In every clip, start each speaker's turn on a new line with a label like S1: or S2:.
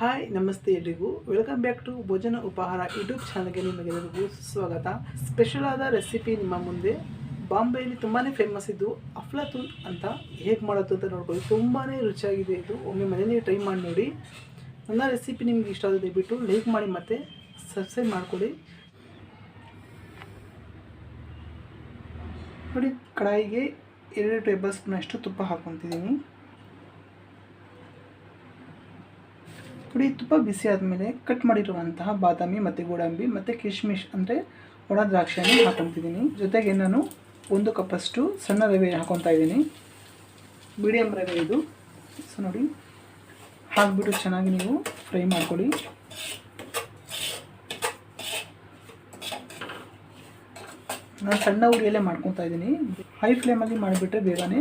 S1: Hi, ನಮಸ್ತೆ ಎಲ್ರಿಗೂ. Welcome back to ಭೋಜನ ಉಪಹಾರ ಯೂಟ್ಯೂಬ್ ಚಾನಲ್ಗೆ ನಿಮಗೆಲ್ಲರಿಗೂ ಸ್ವಾಗತ ಸ್ಪೆಷಲ್ ಆದ ರೆಸಿಪಿ ನಿಮ್ಮ ಮುಂದೆ. ಬಾಂಬೆಯಲ್ಲಿ ತುಂಬಾ ಫೇಮಸ್ ಇದ್ದು ಅಫ್ಲಾತೂನ್ ಅಂತ ಹೇಗೆ ಮಾಡೋದು ಅಂತ ನೋಡ್ಕೊಳ್ಳಿ. ತುಂಬಾ ರುಚಿಯಾಗಿದೆ ಇದು. ಒಮ್ಮೆ ಮನೇಲಿ ಟ್ರೈ ಮಾಡಿ ನೋಡಿ. ನನ್ನ ರೆಸಿಪಿ ನಿಮ್ಗೆ ಇಷ್ಟ ಆದರೆ ದಯವಿಟ್ಟು ಲೈಕ್ ಮಾಡಿ ಮತ್ತು ಸಬ್ಸ್ಕ್ರೈಬ್ ಮಾಡ್ಕೊಳ್ಳಿ. ನೋಡಿ, ಕಡಾಯಿಗೆ ಎರಡು ಟೇಬಲ್ ಸ್ಪೂನಷ್ಟು ತುಪ್ಪ ಹಾಕ್ಕೊತಿದ್ದೀನಿ. ನೋಡಿ ತುಪ್ಪ ಬಿಸಿ ಆದಮೇಲೆ ಕಟ್ ಮಾಡಿರುವಂತಹ ಬಾದಾಮಿ ಮತ್ತು ಗೋಡಂಬಿ ಮತ್ತು ಕಿಶ್ಮಿಶ್ ಅಂದರೆ ಒಣ ದ್ರಾಕ್ಷಿಯನ್ನು ಹಾಕೊತಿದ್ದೀನಿ. ಜೊತೆಗೆ ನಾನು ಒಂದು ಕಪ್ಪಷ್ಟು ಸಣ್ಣ ರವೆ ಹಾಕೊತಾ ಇದ್ದೀನಿ. ಮೀಡಿಯಮ್ ರವೆ ಇದು. ಸೊ ನೋಡಿ, ಹಾಕ್ಬಿಟ್ಟು ಚೆನ್ನಾಗಿ ನೀವು ಫ್ರೈ ಮಾಡ್ಕೊಳ್ಳಿ. ನಾನು ಸಣ್ಣ ಉರಿಯಲ್ಲೇ ಮಾಡ್ಕೊತಾ ಇದ್ದೀನಿ. ಹೈ ಫ್ಲೇಮಲ್ಲಿ ಮಾಡಿಬಿಟ್ರೆ ಬೇಗನೆ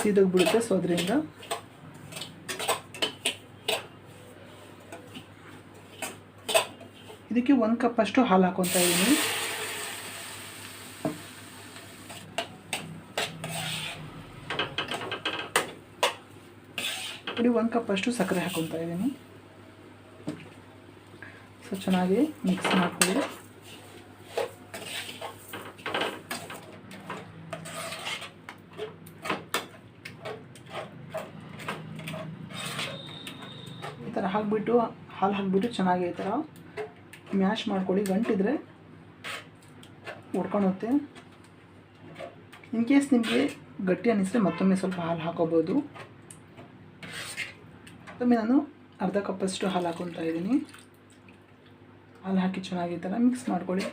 S1: ಸೀದೋಗ್ಬಿಡುತ್ತೆ. ಸೊ ಅದರಿಂದ ಇದಕ್ಕೆ ಒಂದು ಕಪ್ಪಷ್ಟು ಹಾಲು ಹಾಕೊತಾ ಇದ್ದೀನಿ ನೋಡಿ, ಒಂದು ಕಪ್ಪಷ್ಟು ಸಕ್ಕರೆ ಹಾಕೊತಾ ಇದ್ದೀನಿ ಸೊ ಚೆನ್ನಾಗಿ ಮಿಕ್ಸ್ ಮಾಡ್ಕೊಳ್ಳಿ. ಈ ಥರ ಹಾಕ್ಬಿಟ್ಟು, ಹಾಲು ಹಾಕ್ಬಿಟ್ಟು ಚೆನ್ನಾಗಿ ಈ ಥರ ಮ್ಯಾಶ್ ಮಾಡ್ಕೊಳ್ಳಿ, ಗಂಟಿದ್ರೆ ಹೊಡ್ಕೊಳುತ್ತೆ ಇನ್ ಕೇಸ್ ನಿಮಗೆ ಗಟ್ಟಿ ಅನ್ನಿಸಿದ್ರೆ ಮತ್ತೊಮ್ಮೆ ಸ್ವಲ್ಪ ಹಾಲು ಹಾಕೋಬೋದು. ಮತ್ತೊಮ್ಮೆ ನಾನು ಅರ್ಧ ಕಪ್ಪಷ್ಟು ಹಾಲು ಹಾಕೊತಾ ಇದ್ದೀನಿ. ಹಾಲು ಹಾಕಿ ಚೆನ್ನಾಗಿ ಈ ಥರ ಮಿಕ್ಸ್ ಮಾಡ್ಕೊಳ್ಳಿ.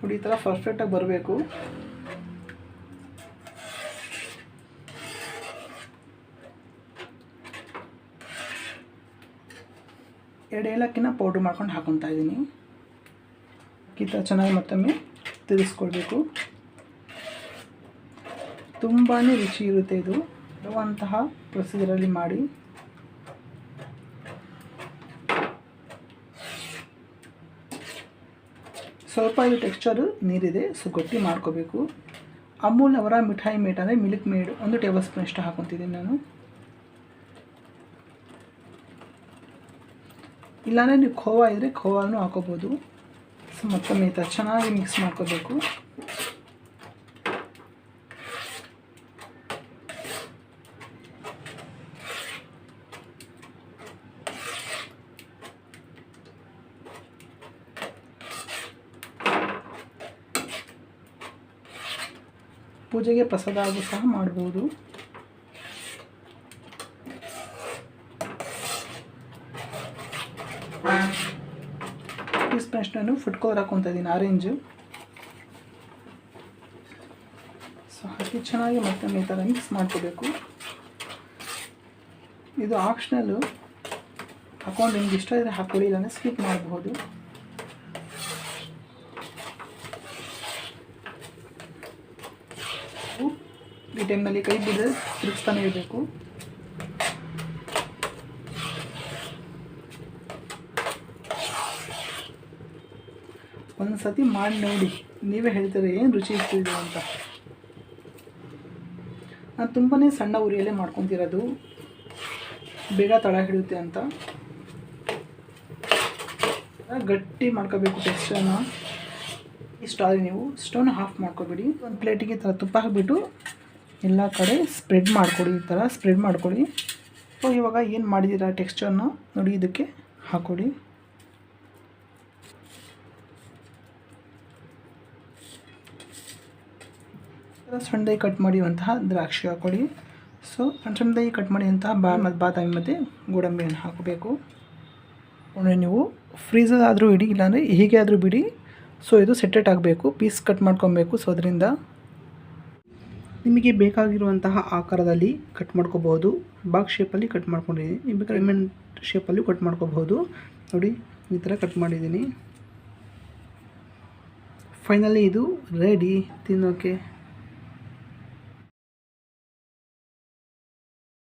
S1: ನೋಡಿ ಈ ಥರ ಪರ್ಫೆಕ್ಟಾಗಿ ಬರಬೇಕು. ಎರಡು ಏಲಕ್ಕಿನ ಪೌಡ್ರ್ ಮಾಡ್ಕೊಂಡು ಹಾಕೊತಾ ಇದ್ದೀನಿ ಕಿತ್ತ ಚೆನ್ನಾಗಿ ಮತ್ತೊಮ್ಮೆ ತಿರುಗಿಸ್ಕೊಳ್ಬೇಕು ತುಂಬಾ ರುಚಿ ಇರುತ್ತೆ ಇದು. ಇರುವಂತಹ ಪ್ರೊಸೀಜರಲ್ಲಿ ಮಾಡಿ. ಸ್ವಲ್ಪ ಇದು ಟೆಕ್ಸ್ಚರು ನೀರಿದೆ ಸೊ ಗಟ್ಟಿ ಮಾಡ್ಕೋಬೇಕು. ಅಮೂಲ್ ಅವರ ಮಿಠಾಯಿ ಮೇಟ್ ಅಂದರೆ ಮಿಲ್ಕ್ ಮೇಡ್ ಒಂದು ಟೇಬಲ್ ಸ್ಪೂನ್ ಅಷ್ಟು ಹಾಕೊತಿದ್ದೀನಿ ನಾನು. ಇಲ್ಲಾಂದರೆ ನೀವು ಖೋವಾ ಇದ್ದರೆ ಖೋವಾನು ಹಾಕೋಬೋದು. ಸೊ, ಮತ್ತೊಮ್ಮೆ ಈ ಥರ ಚೆನ್ನಾಗಿ ಮಿಕ್ಸ್ ಮಾಡ್ಕೋಬೇಕು. ಪೂಜೆಗೆ ಪ್ರಸಾದ ಆಗು ಸಹ ಮಾಡ್ಬೋದು. ಪೀಸ್ನಷ್ಟು ನಾನು ಫುಡ್ ಕಲರ್ ಹಾಕೊತಾ ಇದ್ದೀನಿ ಆರೆಂಜು ಸೊ ಹಾಕಿ ಚೆನ್ನಾಗಿ ಮತ್ತೆ ಈ ಥರ ಮಿಕ್ಸ್ ಮಾಡ್ಕೋಬೇಕು. ಇದು ಆಪ್ಷನಲ್ಲು ಹಾಕೊಂಡು ನಿಮ್ಗೆ ಇಷ್ಟ ಇದ್ದರೆ ಹಾಕೊಳ್ಳಿ ಇಲ್ಲಾಂದರೆ ಸ್ಕಿಪ್ ಮಾಡಬಹುದು. ಈ ಟೈಮ್ನಲ್ಲಿ ಕೈ ಬಿಡದೆ ತಿರುಗಿಸ್ತಾನೆ ಇರಬೇಕು. ಒಂದು ಸತಿ ಮಾಡಿ ನೋಡಿ. ನೀವೇ ಹೇಳ್ತೀರ ಏನು ರುಚಿ ಇರ್ತಿದೆ ಅಂತ. ನಾನು ತುಂಬಾ ಸಣ್ಣ ಉರಿಯಲ್ಲೇ ಮಾಡ್ಕೊತಿರೋದು. ಬೇಗ ತಳ ಹಿಡಿಯುತ್ತೆ ಅಂತ. ಗಟ್ಟಿ ಮಾಡ್ಕೋಬೇಕು ಟೆಕ್ಸ್ಟರ್ನ ಇಷ್ಟಾದರೆ ನೀವು ಸ್ಟೋನ್ ಹಾಫ್ ಮಾಡ್ಕೊಬೇಡಿ. ಒಂದು ಪ್ಲೇಟಿಗೆ ಈ ಥರ ತುಪ್ಪ ಹಾಕಿಬಿಟ್ಟು ಎಲ್ಲ ಕಡೆ ಸ್ಪ್ರೆಡ್ ಮಾಡ್ಕೊಡಿ, ಈ ಥರ ಸ್ಪ್ರೆಡ್ ಮಾಡಿಕೊಡಿ. ಸೊ ಇವಾಗ ಏನು ಮಾಡಿದ್ದೀರಾ ಟೆಕ್ಸ್ಚರ್ನ ನೋಡಿ, ಇದಕ್ಕೆ ಹಾಕ್ಕೊಡಿ ಸಣ್ಣದಾಗಿ ಕಟ್ ಮಾಡಿರುವಂತಹ ದ್ರಾಕ್ಷಿ ಹಾಕೊಳ್ಳಿ. ಸೊ ಸಣ್ಣ ಸಣ್ಣದಾಗಿ ಕಟ್ ಮಾಡಿದಂತಹ ಬಾ ಮತ್ತು ಬಾದಾಮಿ ಮತ್ತು ಗೋಡಂಬಿಯನ್ನು ಹಾಕಬೇಕು. ಅಂದರೆ ನೀವು ಫ್ರೀಸರ್ ಆದರೂ ಇಡಿ, ಇಲ್ಲಾಂದರೆ ಹೀಗೆ ಆದರೂ ಬಿಡಿ. ಸೊ ಇದು ಸೆಟೆಟ್ ಆಗಬೇಕು ಪೀಸ್ ಕಟ್ ಮಾಡ್ಕೊಬೇಕು. ಸೊ ಅದರಿಂದ ನಿಮಗೆ ಬೇಕಾಗಿರುವಂತಹ ಆಕಾರದಲ್ಲಿ ಕಟ್ ಮಾಡ್ಕೋಬಹುದು. ಬಾಕ್ಸ್ ಶೇಪಲ್ಲಿ ಕಟ್ ಮಾಡ್ಕೊಂಡಿದ್ದೀನಿ. ನಿಮಗೆ ರೆಮೆಂಟ್ ಶೇಪಲ್ಲೂ ಕಟ್ ಮಾಡ್ಕೋಬಹುದು. ನೋಡಿ, ಈ ಥರ ಕಟ್ ಮಾಡಿದ್ದೀನಿ. ಫೈನಲಿ ಇದು ರೆಡಿ ತಿನ್ನೋಕ್ಕೆ